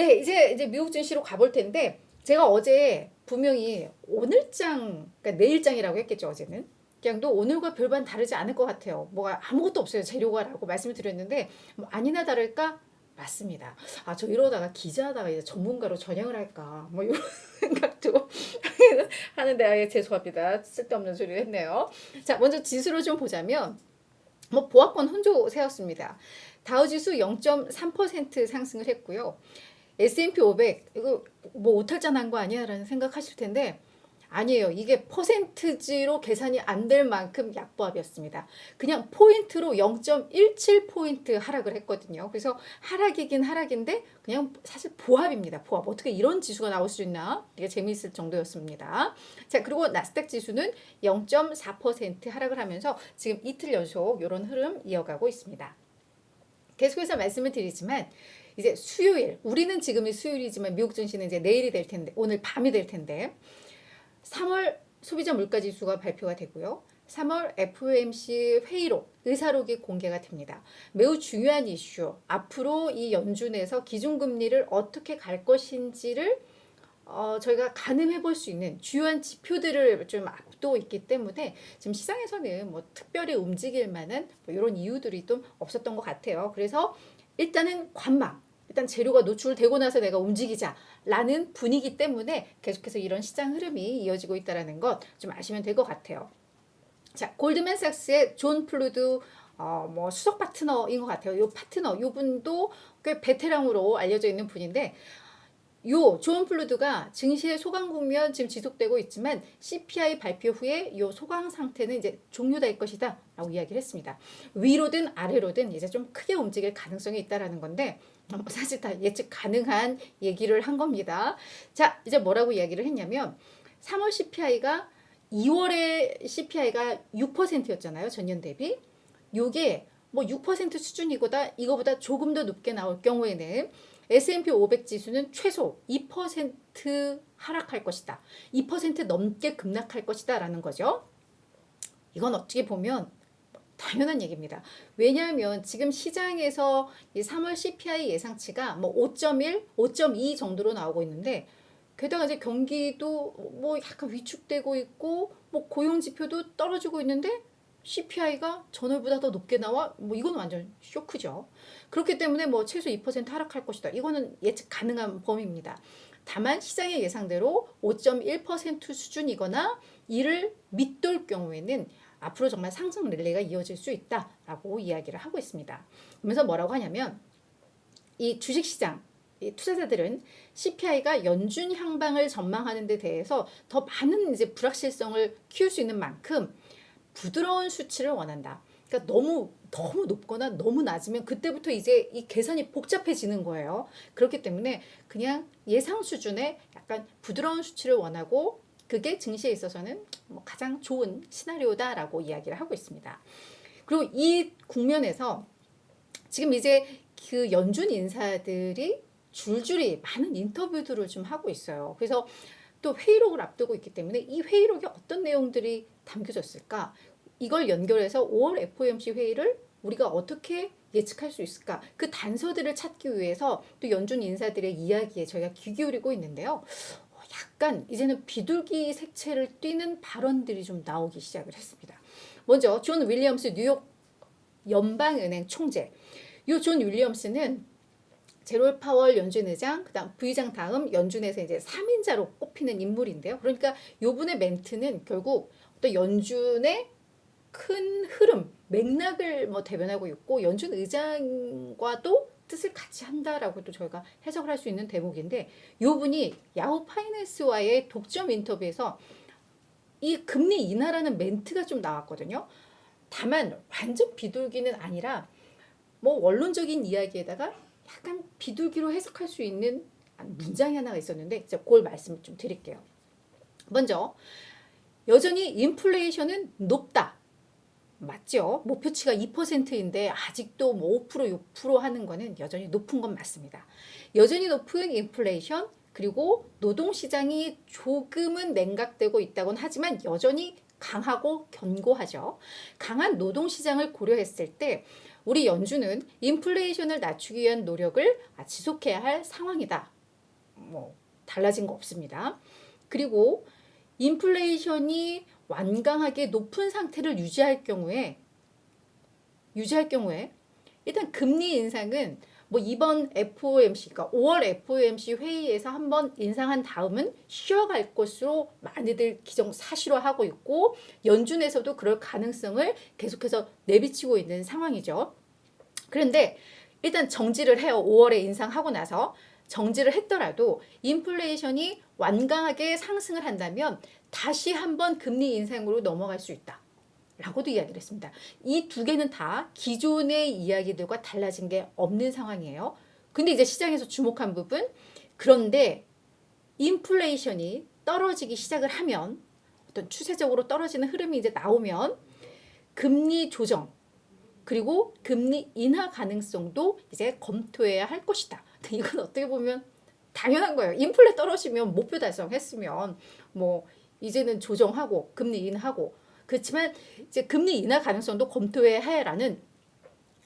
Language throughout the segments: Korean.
네, 이제 이제 미국 증시로 가볼 텐데 제가 어제 분명히 오늘장, 그러니까 내일장이라고 했겠죠 어제는. 그냥도 오늘과 별반 다르지 않을 것 같아요. 뭐가 아무것도 없어요 재료가라고 말씀을 드렸는데 뭐 아니나 다를까 맞습니다. 아 저 이러다가 기자하다가 이제 전문가로 전향을 할까 뭐 이런 생각도 하는데 아, 예, 죄송합니다. 쓸데없는 소리를 했네요. 자 먼저 지수를 좀 보자면 뭐 보합권 혼조 세웠습니다. 다우지수 0.3% 상승을 했고요. S&P 500 이거 뭐 오탈자 난 거 아니야라는 생각하실 텐데 아니에요. 이게 퍼센트지로 계산이 안 될 만큼 약보합이었습니다. 그냥 포인트로 0.17 포인트 하락을 했거든요. 그래서 하락이긴 하락인데 그냥 사실 보합입니다. 보합. 어떻게 이런 지수가 나올 수 있나? 되게 재미있을 정도였습니다. 자, 그리고 나스닥 지수는 0.4% 하락을 하면서 지금 이틀 연속 이런 흐름 이어가고 있습니다. 계속해서 말씀을 드리지만 이제 수요일 우리는 지금이 수요일이지만 미국 증시는 이제 내일이 될 텐데 오늘 밤이 될 텐데 3월 소비자 물가 지수가 발표가 되고요. 3월 FOMC 회의록 의사록이 공개가 됩니다. 매우 중요한 이슈. 앞으로 이 연준에서 기준금리를 어떻게 갈 것인지를 어, 저희가 가늠해 볼 수 있는 주요한 지표들을 좀 앞두고 있기 때문에 지금 시장에서는 뭐 특별히 움직일 만한 뭐 이런 이유들이 좀 없었던 것 같아요. 그래서 일단은 관망. 일단 재료가 노출되고 나서 내가 움직이자라는 분위기 때문에 계속해서 이런 시장 흐름이 이어지고 있다라는 것 좀 아시면 될 것 같아요. 자, 골드맨삭스의 존 플루드 어, 뭐 수석 파트너인 것 같아요. 요 파트너, 요 분도 꽤 베테랑으로 알려져 있는 분인데 요존 플루드가 증시의 소강 국면 지금 지속되고 있지만 CPI 발표 후에 요 소강 상태는 이제 종료될 것이다 라고 이야기를 했습니다. 위로든 아래로든 이제 좀 크게 움직일 가능성이 있다라는 건데 어, 사실 다 예측 가능한 얘기를 한 겁니다. 자, 이제 뭐라고 이야기를 했냐면 3월 CPI가 2월에 CPI가 6%였잖아요. 전년 대비. 요게 뭐 6% 수준이고다 이거보다 조금 더 높게 나올 경우에는 S&P 500 지수는 최소 2% 하락할 것이다. 2% 넘게 급락할 것이다 라는 거죠. 이건 어떻게 보면 당연한 얘기입니다. 왜냐하면 지금 시장에서 이 3월 CPI 예상치가 뭐 5.1, 5.2 정도로 나오고 있는데 게다가 이제 경기도 뭐 약간 위축되고 있고 뭐 고용 지표도 떨어지고 있는데 CPI가 전월보다 더 높게 나와 뭐 이건 완전 쇼크죠. 그렇기 때문에 뭐 최소 2% 하락할 것이다. 이거는 예측 가능한 범위입니다. 다만 시장의 예상대로 5.1% 수준이거나 이를 밑돌 경우에는 앞으로 정말 상승 랠리가 이어질 수 있다라고 이야기를 하고 있습니다. 그러면서 뭐라고 하냐면 이 주식시장 이 투자자들은 CPI가 연준 향방을 전망하는 데 대해서 더 많은 이제 불확실성을 키울 수 있는 만큼 부드러운 수치를 원한다. 그러니까 너무 너무 높거나 너무 낮으면 그때부터 이제 이 계산이 복잡해지는 거예요. 그렇기 때문에 그냥 예상 수준의 약간 부드러운 수치를 원하고 그게 증시에 있어서는 뭐 가장 좋은 시나리오다라고 이야기를 하고 있습니다. 그리고 이 국면에서 지금 이제 그 연준 인사들이 줄줄이 많은 인터뷰들을 좀 하고 있어요. 그래서 또 회의록을 앞두고 있기 때문에 이 회의록에 어떤 내용들이 담겨졌을까? 이걸 연결해서 5월 FOMC 회의를 우리가 어떻게 예측할 수 있을까? 그 단서들을 찾기 위해서 또 연준 인사들의 이야기에 저희가 귀 기울이고 있는데요. 약간 이제는 비둘기 색채를 띠는 발언들이 좀 나오기 시작을 했습니다. 먼저 존 윌리엄스 뉴욕 연방은행 총재. 이 존 윌리엄스는 제롤 파월 연준 의장, 그다음 부의장 다음 연준에서 이제 3인자로 꼽히는 인물인데요. 그러니까 요분의 멘트는 결국 어떤 연준의 큰 흐름, 맥락을 뭐 대변하고 있고 연준 의장과도 뜻을 같이 한다라고도 저희가 해석을 할 수 있는 대목인데 요 분이 야후 파이낸스와의 독점 인터뷰에서 이 금리 인하라는 멘트가 좀 나왔거든요. 다만 완전 비둘기는 아니라 뭐 원론적인 이야기에다가 약간 비둘기로 해석할 수 있는 문장이 하나가 있었는데 제가 그걸 말씀을 좀 드릴게요. 먼저 여전히 인플레이션은 높다. 맞죠? 목표치가 2%인데 아직도 뭐 5% 6% 하는 거는 여전히 높은 건 맞습니다. 여전히 높은 인플레이션 그리고 노동 시장이 조금은 냉각되고 있다곤 하지만 여전히 강하고 견고하죠. 강한 노동 시장을 고려했을 때 우리 연준은 인플레이션을 낮추기 위한 노력을 아, 지속해야 할 상황이다. 뭐 달라진 거 없습니다. 그리고 인플레이션이 완강하게 높은 상태를 유지할 경우에 유지할 경우에 일단 금리 인상은 뭐 이번 FOMC, 그러니까 5월 FOMC 회의에서 한번 인상한 다음은 쉬어갈 것으로 많이들 기정 사실화하고 있고 연준에서도 그럴 가능성을 계속해서 내비치고 있는 상황이죠. 그런데 일단 정지를 해요. 5월에 인상하고 나서 정지를 했더라도 인플레이션이 완강하게 상승을 한다면 다시 한번 금리 인상으로 넘어갈 수 있다. 라고도 이야기를 했습니다. 이 두 개는 다 기존의 이야기들과 달라진 게 없는 상황이에요. 근데 이제 시장에서 주목한 부분 그런데 인플레이션이 떨어지기 시작을 하면 어떤 추세적으로 떨어지는 흐름이 이제 나오면 금리 조정 그리고 금리 인하 가능성도 이제 검토해야 할 것이다. 이건 어떻게 보면 당연한 거예요. 인플레 떨어지면 목표 달성했으면 뭐 이제는 조정하고 금리 인하고. 그렇지만 이제 금리 인하 가능성도 검토해야 해라는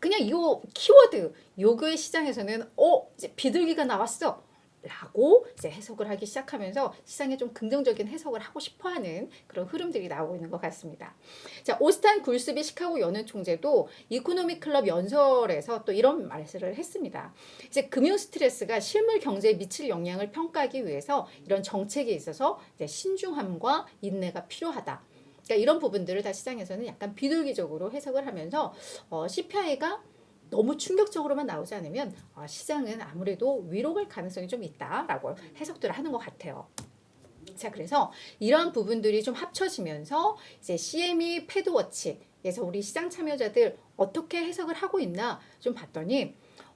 그냥 이 키워드. 요거의 시장에서는 어 이제 비둘기가 나왔어 라고 이제 해석을 하기 시작하면서 시장에 좀 긍정적인 해석을 하고 싶어 하는 그런 흐름들이 나오고 있는 것 같습니다. 자 오스탄 굴스비 시카고 연은 총재도 이코노미 클럽 연설에서 또 이런 말씀을 했습니다. 이제 금융 스트레스가 실물 경제에 미칠 영향을 평가하기 위해서 이런 정책에 있어서 이제 신중함과 인내가 필요하다. 그러니까 이런 부분들을 다 시장에서는 약간 비둘기적으로 해석을 하면서 어, CPI가 너무 충격적으로만 나오지 않으면 어, 시장은 아무래도 위로 갈 가능성이 좀 있다라고 해석들을 하는 것 같아요. 자, 그래서 이러한 부분들이 좀 합쳐지면서 이제 CME 패드워치에서 우리 시장 참여자들 어떻게 해석을 하고 있나 좀 봤더니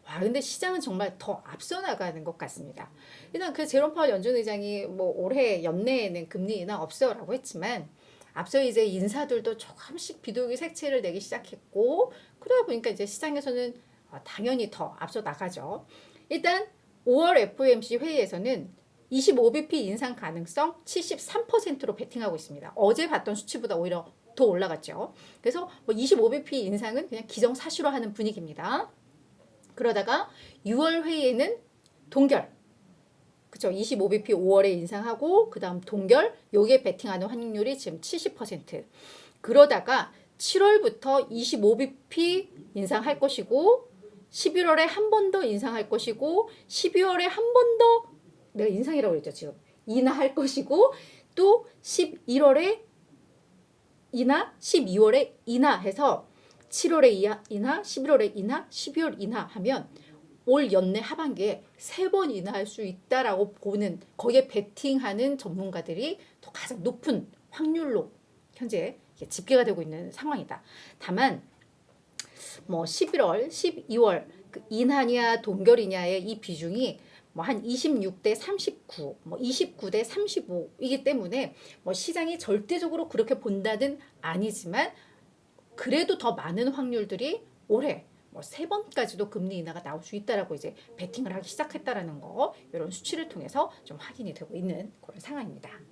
와, 근데 시장은 정말 더 앞서 나가는 것 같습니다. 일단 그 제롬 파월 연준 의장이 뭐 올해 연내에는 금리 인하 없어라고 했지만 앞서 이제 인사들도 조금씩 비둘기 색채를 내기 시작했고 그러다 보니까 이제 시장에서는 어, 당연히 더 앞서 나가죠. 일단 5월 FOMC 회의에서는 25bp 인상 가능성 73%로 베팅하고 있습니다. 어제 봤던 수치보다 오히려 더 올라갔죠. 그래서 뭐 25bp 인상은 그냥 기정사실화하는 분위기입니다. 그러다가 6월 회의에는 동결 그쵸? 25bp 5월에 인상하고 그 다음 동결 요게 베팅하는 확률이 지금 70% 그러다가 7월부터 25bp 인상할 것이고 11월에 한 번 더 인상할 것이고 12월에 한 번 더 내가 인상이라고 그랬죠 지금. 인하할 것이고 또 11월에 인하 12월에 인하해서 7월에 인하 11월에 인하 12월 인하하면 올 연내 하반기에 세 번 인하할 수 있다라고 보는 거기에 베팅하는 전문가들이 더 가장 높은 확률로 현재 집계가 되고 있는 상황이다. 다만 뭐 11월, 12월 그 인하냐 동결이냐의 이 비중이 뭐 한 26대 39, 뭐 29대 35이기 때문에 뭐 시장이 절대적으로 그렇게 본다는 아니지만 그래도 더 많은 확률들이 올해 뭐 세 번까지도 금리 인하가 나올 수 있다라고 이제 베팅을 하기 시작했다라는 거 이런 수치를 통해서 좀 확인이 되고 있는 그런 상황입니다.